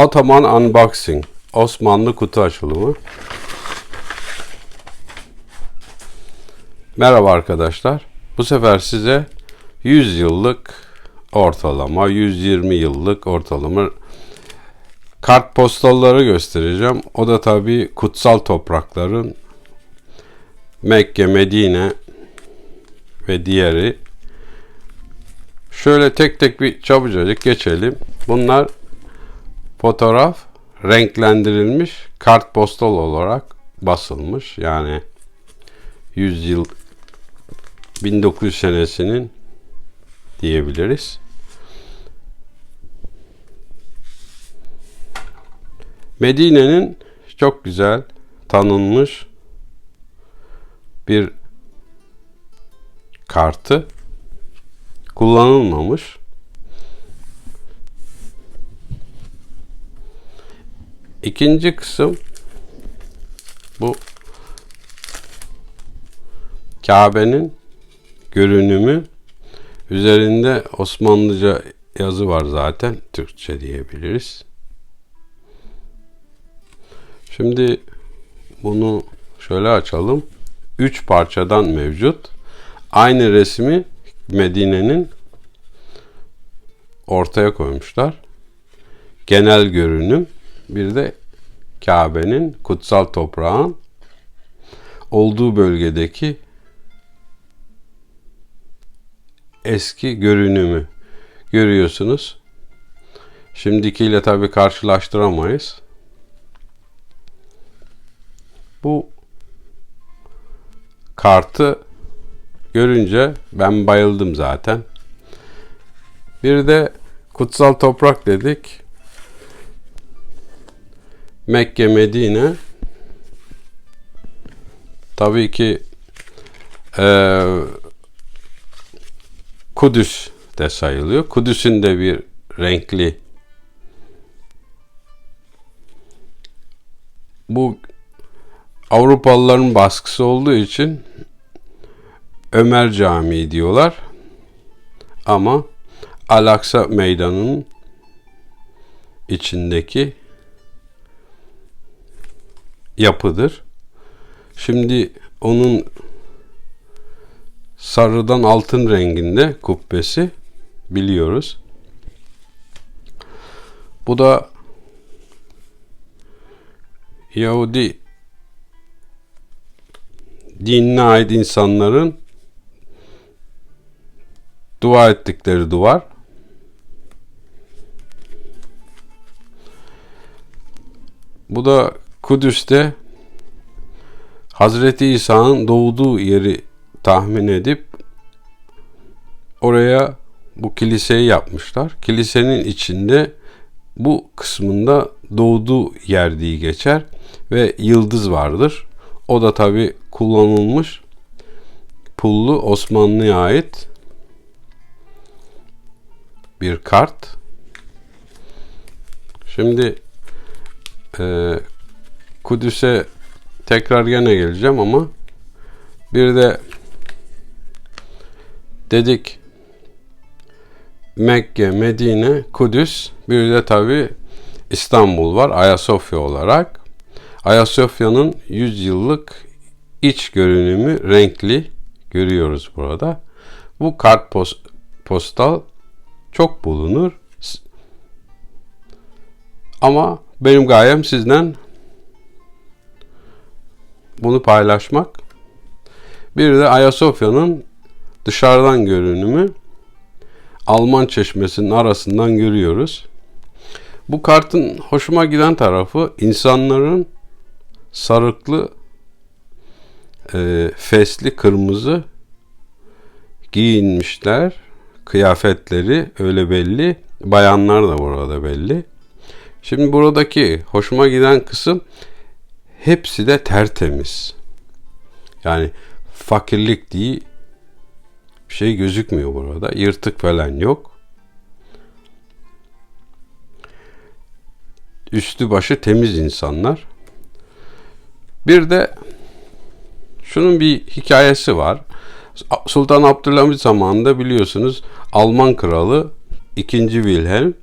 Ottoman Unboxing. Osmanlı kutu açılımı. Merhaba arkadaşlar. Bu sefer size 100 yıllık ortalama, 120 yıllık ortalama kartpostalları göstereceğim. O da tabii kutsal toprakların Mekke, Medine ve diğeri. Şöyle tek tek bir çabucacık geçelim. Bunlar fotoğraf renklendirilmiş kartpostal olarak basılmış. Yani 100 yıl 1900 senesinin diyebiliriz. Medine'nin çok güzel tanınmış bir kartı kullanılmamış. İkinci kısım bu Kabe'nin görünümü üzerinde Osmanlıca yazı var zaten. Türkçe diyebiliriz. Şimdi bunu şöyle açalım. Üç parçadan mevcut. Aynı resmi Medine'nin ortaya koymuşlar. Genel görünüm. Bir de Kabe'nin kutsal toprağın olduğu bölgedeki eski görünümü görüyorsunuz. Şimdikiyle tabi karşılaştıramayız. Bu kartı görünce ben bayıldım zaten. Bir de kutsal toprak dedik. Mekke, Medine. Tabii ki e, Kudüs de sayılıyor. Kudüs'ün de bir renkli bu Avrupalıların baskısı olduğu için Ömer Camii diyorlar. Ama Al-Aksa Meydanı'nın içindeki yapıdır. Şimdi onun sarıdan altın renginde kubbesi biliyoruz. Bu da Yahudi dinine ait insanların dua ettikleri duvar. Bu da Kudüs'te Hazreti İsa'nın doğduğu yeri tahmin edip oraya bu kiliseyi yapmışlar. Kilisenin içinde bu kısmında doğduğu yer diye geçer ve yıldız vardır. O da tabi kullanılmış pullu Osmanlı'ya ait bir kart. Şimdi e, Kudüs'e tekrar gene geleceğim ama bir de dedik Mekke, Medine, Kudüs bir de tabi İstanbul var Ayasofya olarak. Ayasofya'nın 100 yıllık iç görünümü renkli görüyoruz burada. Bu kart postal çok bulunur. Ama benim gayem sizden bunu paylaşmak. Bir de Ayasofya'nın dışarıdan görünümü Alman çeşmesinin arasından görüyoruz. Bu kartın hoşuma giden tarafı insanların sarıklı e, fesli kırmızı giyinmişler. Kıyafetleri öyle belli. Bayanlar da burada belli. Şimdi buradaki hoşuma giden kısım hepsi de tertemiz. Yani fakirlik diye bir şey gözükmüyor burada. Yırtık falan yok. Üstü başı temiz insanlar. Bir de şunun bir hikayesi var. Sultan Abdülhamit zamanında biliyorsunuz Alman kralı 2. Wilhelm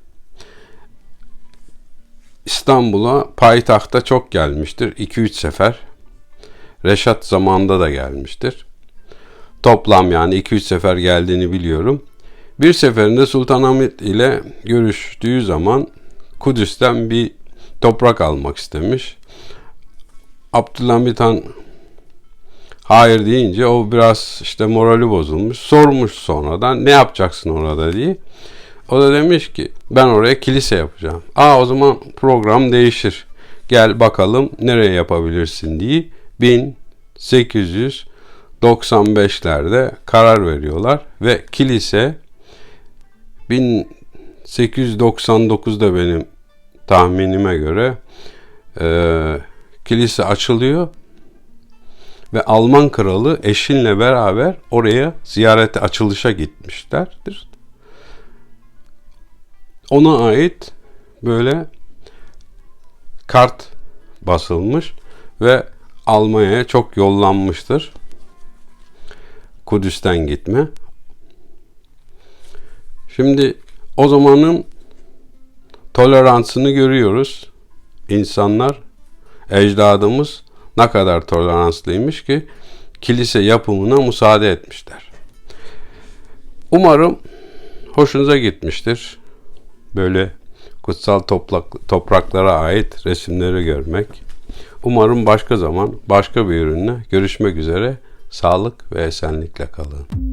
İstanbul'a payitahta çok gelmiştir. 2-3 sefer. Reşat zamanında da gelmiştir. Toplam yani 2-3 sefer geldiğini biliyorum. Bir seferinde Sultanahmet ile görüştüğü zaman Kudüs'ten bir toprak almak istemiş. Abdülhamit Han hayır deyince o biraz işte morali bozulmuş. Sormuş sonradan ne yapacaksın orada diye. O da demiş ki ben oraya kilise yapacağım. Aa o zaman program değişir. Gel bakalım nereye yapabilirsin diye 1895'lerde karar veriyorlar ve kilise 1899'da benim tahminime göre e, kilise açılıyor ve Alman kralı eşinle beraber oraya ziyarete açılışa gitmişlerdir. Ona ait böyle kart basılmış ve Almanya'ya çok yollanmıştır. Kudüs'ten gitme. Şimdi o zamanın toleransını görüyoruz. İnsanlar, ecdadımız ne kadar toleranslıymış ki kilise yapımına müsaade etmişler. Umarım hoşunuza gitmiştir. Böyle kutsal toplak, topraklara ait resimleri görmek. Umarım başka zaman başka bir ürünle görüşmek üzere. Sağlık ve esenlikle kalın.